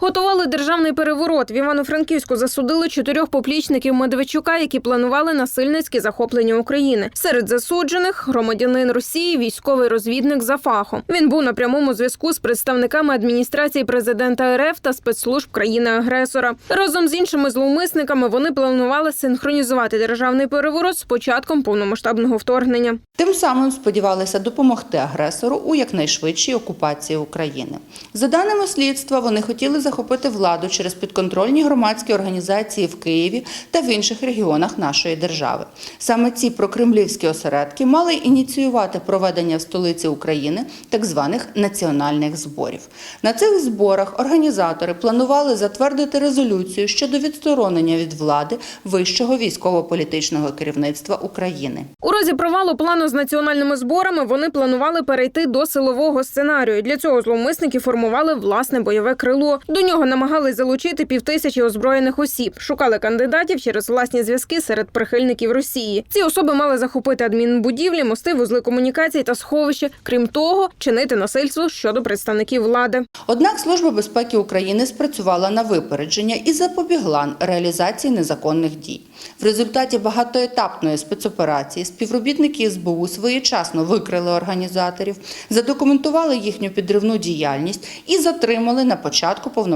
Готували державний переворот. В Івано-Франківську засудили чотирьох поплічників Медведчука, які планували насильницьке захоплення України. Серед засуджених громадянин Росії, військовий розвідник за фахом. Він був на прямому зв'язку з представниками адміністрації президента РФ та спецслужб країни-агресора. Разом з іншими зловмисниками вони планували синхронізувати державний переворот з початком повномасштабного вторгнення. Тим самим сподівалися допомогти агресору у якнайшвидшій окупації України. За даними слідства, вони хотіли захопити владу через підконтрольні громадські організації в Києві та в інших регіонах нашої держави. Саме ці прокремлівські осередки мали ініціювати проведення в столиці України так званих національних зборів. На цих зборах організатори планували затвердити резолюцію щодо відсторонення від влади вищого військово-політичного керівництва України. У разі провалу плану з національними зборами вони планували перейти до силового сценарію. Для цього зловмисники формували власне бойове крило. До нього намагались залучити півтисячі озброєних осіб. Шукали кандидатів через власні зв'язки серед прихильників Росії. Ці особи мали захопити адмінбудівлі, мости, вузли комунікацій та сховища. Крім того, чинити насильство щодо представників влади. Однак Служба безпеки України спрацювала на випередження і запобігла реалізації незаконних дій. В результаті багатоетапної спецоперації співробітники СБУ своєчасно викрили організаторів, задокументували їхню підривну діяльність і затримали на початку повномасштабного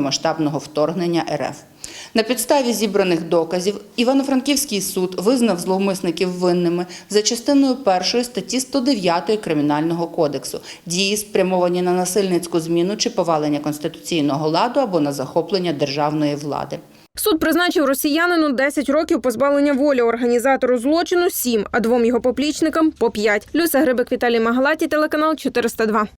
вторгнення РФ. На підставі зібраних доказів Івано-Франківський суд визнав зловмисників винними за частиною першої статті 109 Кримінального кодексу дії спрямовані на насильницьку зміну чи повалення конституційного ладу або на захоплення державної влади. Суд призначив росіянину 10 років позбавлення волі організатору злочину 7, а двом його поплічникам по 5. Люся Грибик Віталій Магалаті, телеканал 402.